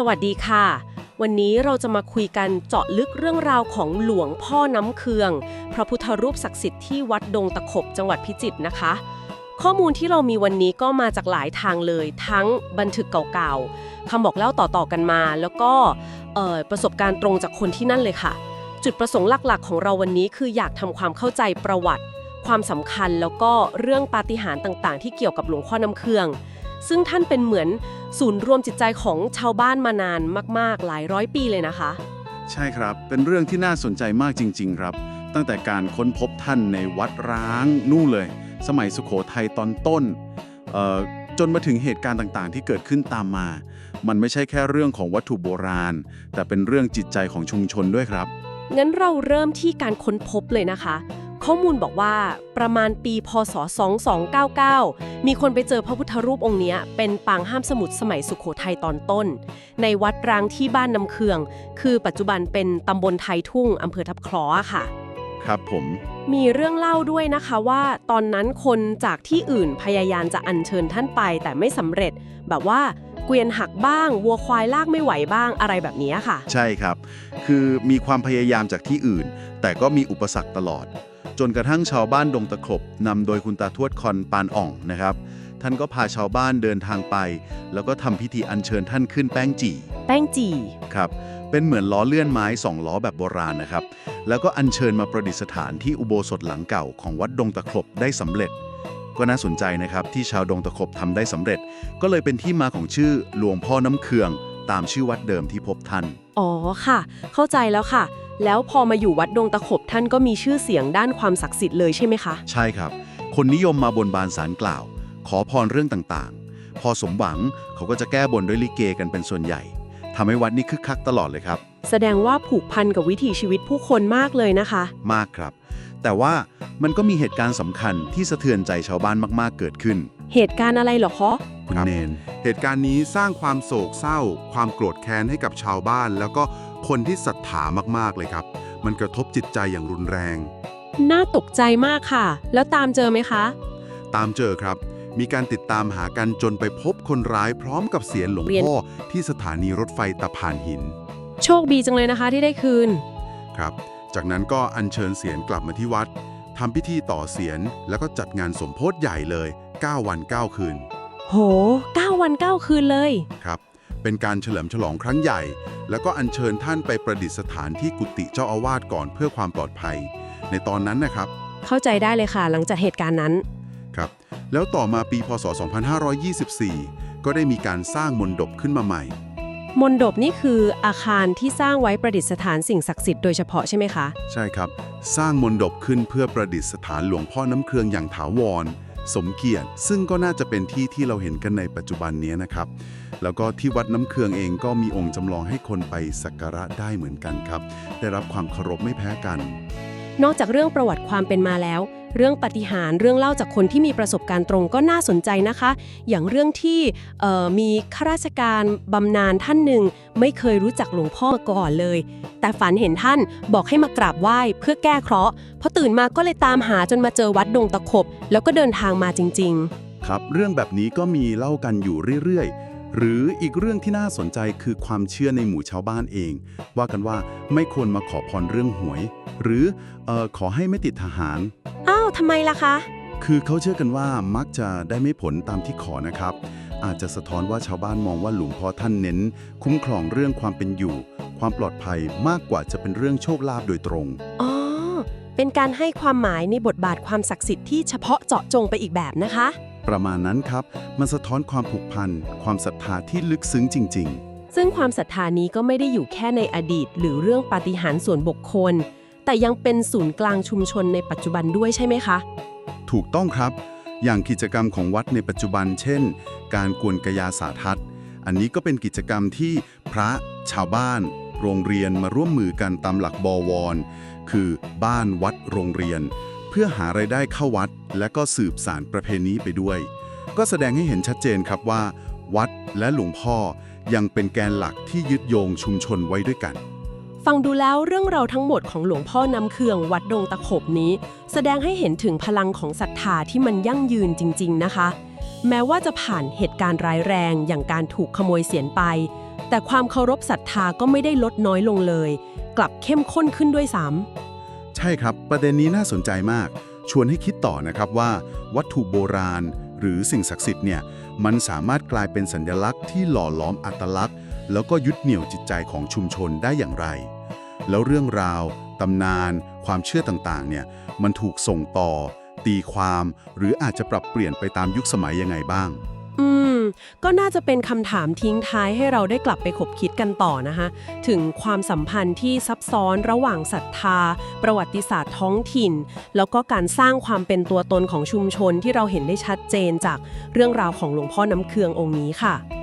สวัสดีค่ะ วันนี้เราจะมาคุยกันเจาะลึกเรื่องราวของหลวงพ่อน้ำเคือง พระพุทธรูปศักดิ์สิทธิ์ที่วัดดงตะขบจังหวัดพิจิตรนะคะ ข้อมูลที่เรามีวันนี้ก็มาจากหลายทางเลย ทั้งบันทึกเก่าๆคำบอกเล่าต่อๆกันมา แล้วก็ประสบการณ์ตรงจากคนที่นั่นเลยค่ะ จุดประสงค์หลักๆ ของเราวันนี้คืออยากทำความเข้าใจประวัติ ความสำคัญแล้วก็เรื่องปาฏิหาริย์ต่างๆ ที่เกี่ยวกับหลวงพ่อน้ำเคือง ซึ่งท่านเป็นเหมือนศูนย์รวมจิตใจของชาวบ้านมานานมาก ๆ หลายร้อยปีเลยนะคะ ใช่ครับ เป็นเรื่องที่น่าสนใจมากจริง ๆ ครับ ตั้งแต่การค้นพบท่านในวัดร้างนู่นเลย สมัยสุขโขทัยตอนต้นเอ่อจนมาถึงเหตุการณ์ต่างๆ ที่เกิดขึ้นตามมา มันไม่ใช่แค่เรื่องของวัตถุโบราณ แต่เป็นเรื่องจิตใจของชุมชนด้วยครับ งั้นเราเริ่มที่การค้นพบเลยนะคะ ข้อมูลบอกว่าประมาณปีพศ 2299 มีคนไปเจอพระพุทธรูปองค์เนี้ยเป็นปางห้ามสมุทรสมัยสุขโขทัยตอนต้น ในวัดร้างที่บ้านน้ำเคือง คือปัจจุบันเป็นตำบลไทยทุ่งอำเภอทับคล้อค่ะ ครับผม มีเรื่องเล่าด้วยนะคะว่า ตอนนั้นคนจากที่อื่นพยายามจะอัญเชิญท่านไปแต่ไม่สำเร็จ แบบว่าเกวียนหักบ้าง วัวควายลากไม่ไหวบ้างอะไรแบบนี้ค่ะ ใช่ครับ คือมีความพยายามจากที่อื่น แต่ก็มีอุปสรรคตลอด จนกระทั่งชาวบ้านดงตะขบนำโดยคุณตาทวดคอนปานอ่องนะครับ ท่านก็พาชาวบ้านเดินทางไป แล้วก็ทำพิธีอัญเชิญท่านขึ้นแป้งจี่ แป้งจีครับ เป็นเหมือนล้อเลื่อนไม้สองล้อแบบโบราณนะครับ แล้วก็อัญเชิญมาประดิษฐานที่อุโบสถหลังเก่าของวัดดงตะขบได้สำเร็จ ก็น่าสนใจนะครับที่ชาวดงตะขบทำได้สำเร็จ ก็เลยเป็นที่มาของชื่อหลวงพ่อน้ำเคือง ตามชื่อวัดเดิมที่พบท่าน อ๋อค่ะ เข้าใจแล้วค่ะ แล้วพอมาอยู่วัดดงตะขบท่านก็มีชื่อเสียงด้านความศักดิ์สิทธิ์เลยใช่ไหมคะ ใช่ครับ คนนิยมมาบนบานสารกล่าว ขอพรเรื่องต่างๆ พอสมหวังเขาก็จะแก้บนด้วยลิเกกันเป็นส่วนใหญ่ทำให้วัดนี้คึกคักตลอดเลยครับ แสดงว่าผูกพันกับวิถีชีวิตผู้คนมากเลยนะคะ มากครับ แต่ว่ามันก็มีเหตุการณ์สำคัญที่สะเทือนใจชาวบ้านมากๆเกิดขึ้น เหตุการณ์อะไรเหรอคะคุณครับเนน เหตุการณ์นี้สร้างความโศกเศร้า ความโกรธแค้นให้กับชาวบ้าน แล้วก็คนที่ศรัทธามากๆเลยครับ มันกระทบจิตใจอย่างรุนแรง น่าตกใจมากค่ะ แล้วตามเจอไหมคะ ตามเจอครับ มีการติดตามหากันจนไปพบคนร้ายพร้อมกับเสียนหลวงเรียนพ่อที่สถานีรถไฟตะพานหิน โชคดีจังเลยนะคะที่ได้คืน ครับ จากนั้นก็อัญเชิญเสียนกลับมาที่วัดทำพิธีต่อเสียนแล้วก็จัดงานสมโพธิใหญ่เลย 9 วัน 9 คืน โห 9 วัน 9 คืนเลย ครับ เป็นการเฉลิมฉลองครั้งใหญ่ แล้วก็อัญเชิญท่านไปประดิษฐานที่กุฏิเจ้าอาวาสก่อนเพื่อความปลอดภัย ในตอนนั้นนะครับ เข้าใจได้เลยค่ะหลังจากเหตุการณ์นั้น ครับ แล้วต่อมาปีพศ 2524 ก็ได้มีการสร้างมนดบขึ้นมาใหม่ มนดบนี่คืออาคารที่สร้างไว้ประดิษฐานสิ่งศักดิ์สิทธิ์โดยเฉพาะใช่ไหมคะ ใช่ครับ สร้างมนดบขึ้นเพื่อประดิษฐานหลวงพ่อน้ำเครืองอย่างถาวร สมเกียรติ ซึ่งก็น่าจะเป็นที่ที่เราเห็นกันในปัจจุบันนี้นะครับ แล้วก็ที่วัดน้ำเครืองเองก็มีองค์จำลองให้คนไปสักการะได้เหมือนกันครับ ได้รับความเคารพไม่แพ้กัน นอกจากเรื่องประวัติความเป็นมาแล้ว เรื่องปฏิหารเรื่องเล่าจากคนที่มีประสบการณ์ตรงก็น่าสนใจนะคะ อย่างเรื่องที่มีข้าราชการบำนาญท่านหนึ่งไม่เคยรู้จักหลวงพ่อมาก่อนเลย แต่ฝันเห็นท่านบอกให้มากราบไหว้เพื่อแก้เคราะห์พอตื่นมาก็เลยตามหาจนมาเจอวัดดงตะขบ แล้วก็เดินทางมาจริง ๆ ครับ เรื่องแบบนี้ก็มีเล่ากันอยู่เรื่อยๆ หรืออีกเรื่องที่น่าสนใจคือความเชื่อในหมู่ชาวบ้านเอง ว่ากันว่าไม่ควรมาขอพรเรื่องหวย หรือเออขอให้ไม่ติดทหารๆอ้าวทำไมล่ะคะ คือเขาเชื่อกันว่ามักจะได้ไม่ผลตามที่ขอนะครับ อาจจะสะท้อนว่าชาวบ้านมองว่าหลวงพ่อท่านเน้น คุ้มครองเรื่องความเป็นอยู่ ความปลอดภัยมากกว่าจะเป็นเรื่องโชคลาภโดยตรงอ๋อเป็นการให้ความหมายในบทบาทความศักดิ์สิทธิ์ที่เฉพาะเจาะจงไปอีกแบบนะคะ ประมาณนั้นครับ มันสะท้อนความผูกพัน ความศรัทธาที่ลึกซึ้งจริงซึ่งความศรัทธานี้ก็ไม่ได้อยู่แค่ในอดีต หรือเรื่องปาฏิหาริย์ส่วนบุคคล แต่ยังเป็นศูนย์กลางชุมชนในปัจจุบันด้วยใช่ไหมคะๆถูกต้องครับ อย่างกิจกรรมของวัดในปัจจุบัน เช่น การกวนกยาสาทัศน์ อันนี้ก็เป็นกิจกรรมที่พระ ชาวบ้าน โรงเรียนมาร่วมมือกันตามหลักบวร คือบ้านวัดโรงเรียน เพื่อหาไรายได้เข้าวัด และก็สืบสารประเพณีไปด้วย ก็แสดงให้เห็นชัดเจนครับว่า วัดและหลวงพ่อยังเป็นแกนหลักที่ยึดโยงชุมชนไว้ด้วยกัน ฟังดูแล้วเรื่องราวทั้งหมดของหลวงพ่อนำเคืองวัดดงตะขบนี้ แสดงให้เห็นถึงพลังของศรัทธาที่มันยั่งยืนจริง ๆ นะคะ แม้ว่าจะผ่านเหตุการณ์ร้ายแรงอย่างการถูกขโมยเสียนไป แต่ความเคารพศรัทธาก็ไม่ได้ลดน้อยลงเลย กลับเข้มข้นขึ้นด้วยซ้ำ ใช่ครับ ประเด็นนี้น่าสนใจมาก ชวนให้คิดต่อนะครับว่า วัตถุโบราณ หรือสิ่งศักดิ์สิทธิ์เนี่ยมันสามารถกลายเป็นสัญลักษณ์ที่หล่อล้อมอัตลักษณ์ แล้วก็ยึดเหนี่ยวจิตใจของชุมชนได้อย่างไร แล้วเรื่องราวตำนาน ความเชื่อต่างๆเนี่ยมันถูกส่งต่อ ตีความ หรืออาจจะปรับเปลี่ยนไปตามยุคสมัยยังไงบ้าง อืม ก็น่าจะเป็นคำถามทิ้งท้ายให้เราได้กลับไปคบคิดกันต่อนะคะ ถึงความสัมพันธ์ที่ซับซ้อนระหว่างศรัทธา ประวัติศาสตร์ท้องถิ่น แล้วก็การสร้างความเป็นตัวตนของชุมชนที่เราเห็นได้ชัดเจนจากเรื่องราวของหลวงพ่อน้ำเคืององค์นี้ค่ะ